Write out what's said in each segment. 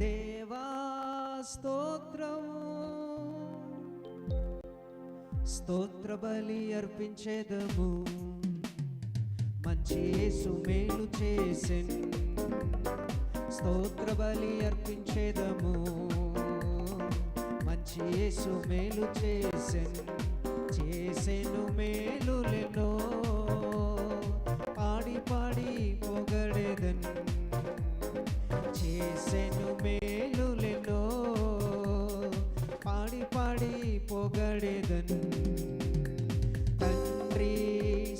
దేవా స్తోత్రము. స్తోత్ర బలి అర్పించేదము. మంచి యేసు మేలు చేసెన్. స్తోత్ర బలి అర్పించేదము. మంచి యేసు మేలు చేసెన్. చేసెను పాడి పాడి పొగడెదన్. చేసెను పొగడెదన్ తండ్రి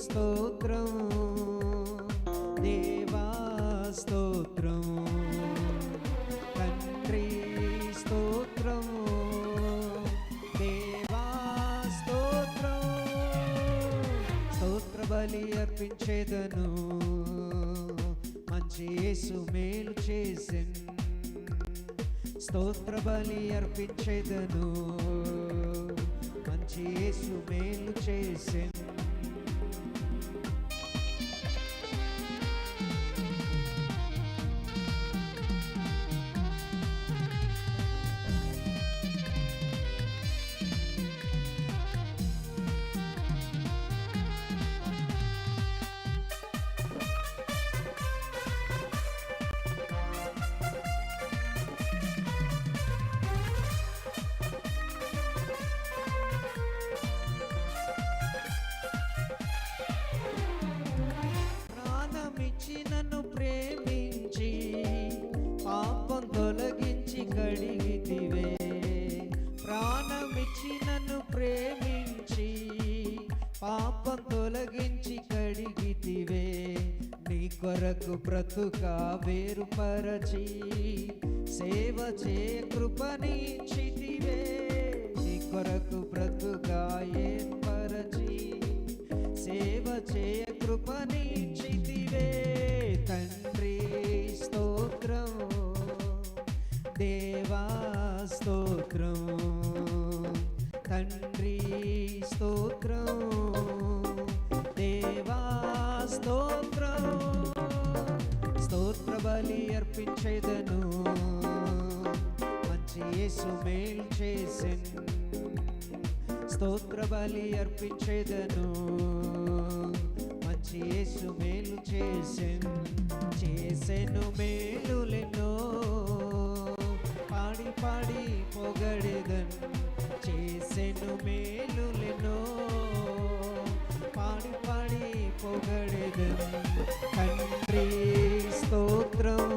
స్తోత్రం దేవా స్తోత్రం తండ్రి స్తోత్రం దేవా స్తోత్రం స్తోత్ర బలి అర్పించేదను మంచి యేసు మేలు చేసిన్ స్తోత్ర బలి అర్పించేదను మంచి యేసు మేలు చేసెన్. కలిగితివే నీ కొరకు బ్రతుక వేరుపరచి సేవ చే కృపనిచ్చితివే నీ కొరకు బ్రతుక ఏర్పరచి సేవ చే కృపనిచ్చితివే తండ్రి స్తోత్రం దేవా స్తోత్రం తండ్రి స్తోత్రం. బలి అర్పించేదను. మంచి యేసు మేలు చేసెన్. స్తోత్ర బలి అర్పించేదను. మంచి యేసు మేలు చేసెను. చేసెను మేలులెన్నో. పాడి పాడి పొగడెదన్. చేసెను మేలులెన్నో. పాడి పాడి పొగడెదన్. తండ్రి స్తోత్రం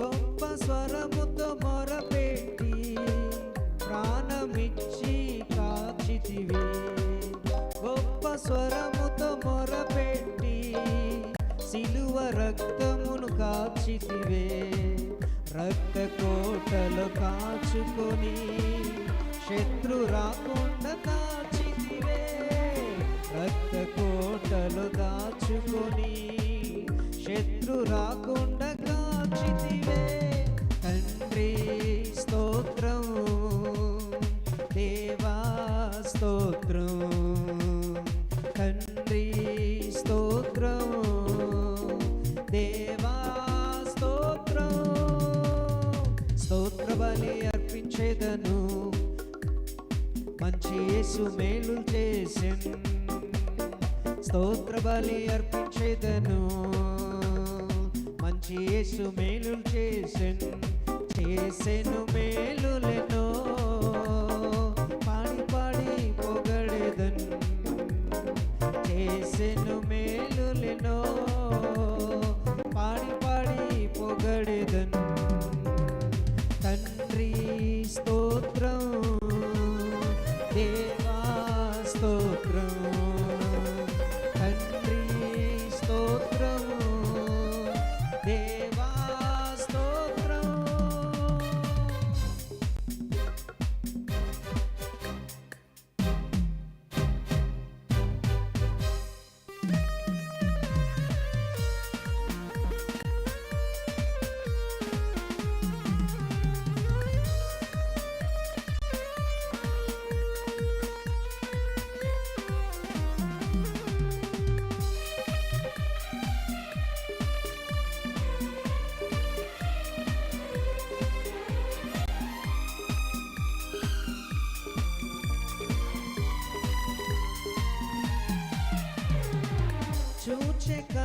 గొప్ప స్వరముతో మొరపెట్టి ప్రాణమిచ్చి కాచితివి. గొప్ప స్వరముతో మొరపెట్టి సిలువ రక్తమును కాచితివే. రక్త కోటలు కాచుకొని శత్రు రాకుండా కాచితివే. రక్త కోటలు దాచుకొని శత్రు రాకుండా కాచితివే తండ్రి స్తోత్రం దేవా స్తోత్రం. తండ్రి స్తోత్రం దేవా స్తోత్రం. స్తోత్ర బలి అర్పించేదను మంచి యేసు మేలు చేసెన్. స్తోత్ర బలి అర్పించేదను. యేసు మేలు చేసెను చేసెను మేలులెనో పాడి పాడి పొగడెదన్ చేసెను మేలులెనో పాడి పాడి పొగడెదను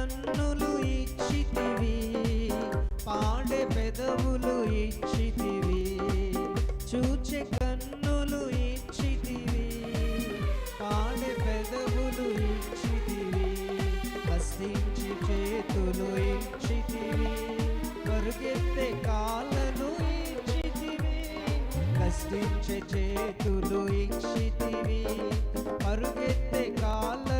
కన్నులు ఇచ్చితివి పాడే పెదవులు ఇచ్చితివి చూచే కన్నులు ఇచ్చితివి పాడే పెదవులు ఇచ్చితివి కష్టించి చేతులు ఇచ్చితివి పరుగెత్తే కాళ్ళను ఇచ్చితివి కష్టించే చేతులు ఇచ్చితివి పరుగెత్తే కాళ్ళ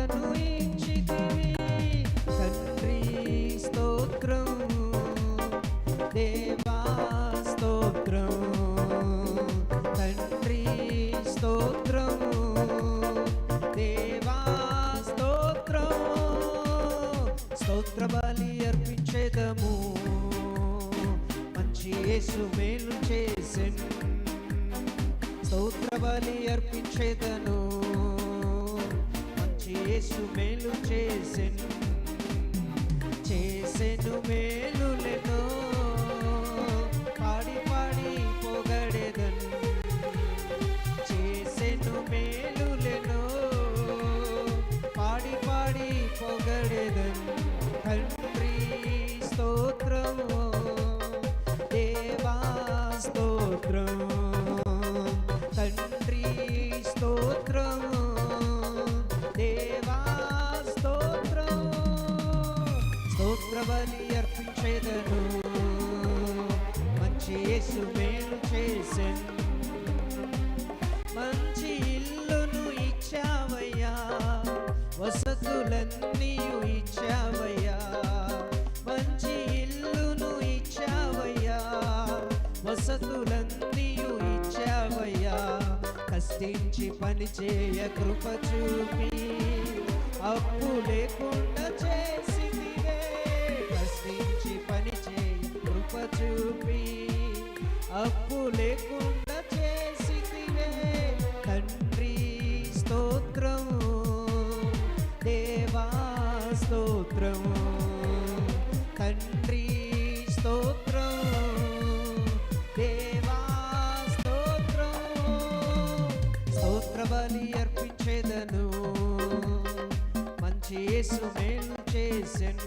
బలి అర్పించేదము. మంచి యేసు మేలు చేసెను. స్తోత్ర బలి అర్పించేదను. మంచి యేసు మేలు చేసెను. చేసెను మేలు స్తోత్రం. తండ్రి స్తోత్రము దేవా స్తోత్రం. స్తోత్ర అర్పించేదను. మంచి యేసు మేలు చేసెను. గుర్తించి పని చేయ కృప చూపి అప్పు లేకుండా చేసి కష్టించి పని చేయ కృప చూపి అప్పు లేకుండా చేసి తండ్రి స్తోత్రము దేవా స్తోత్రము. తండ్రి స్తోత్రం అర్పించేదను మంచి యేసు మేలు చేసెను.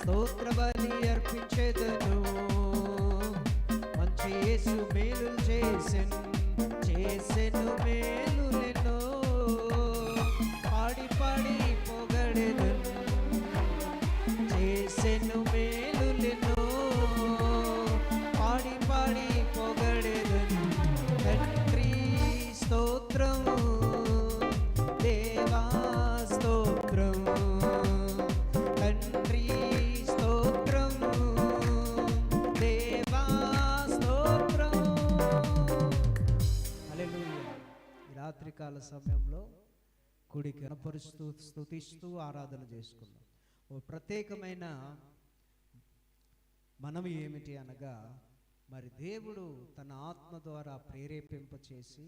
స్తోత్ర బలి అర్పించేదను. మంచి యేసు మేలు చేసెను. చేసెను మేలు నేను. పాడి పాడి పొగడెదను. చేసెను రాత్రికాల సమయంలో కుడి కనపరుస్తూ స్థుతిస్తూ ఆరాధన చేసుకున్నాం. ఓ ప్రత్యేకమైన మనం ఏమిటి అనగా మరి దేవుడు తన ఆత్మ ద్వారా ప్రేరేపింప చేసి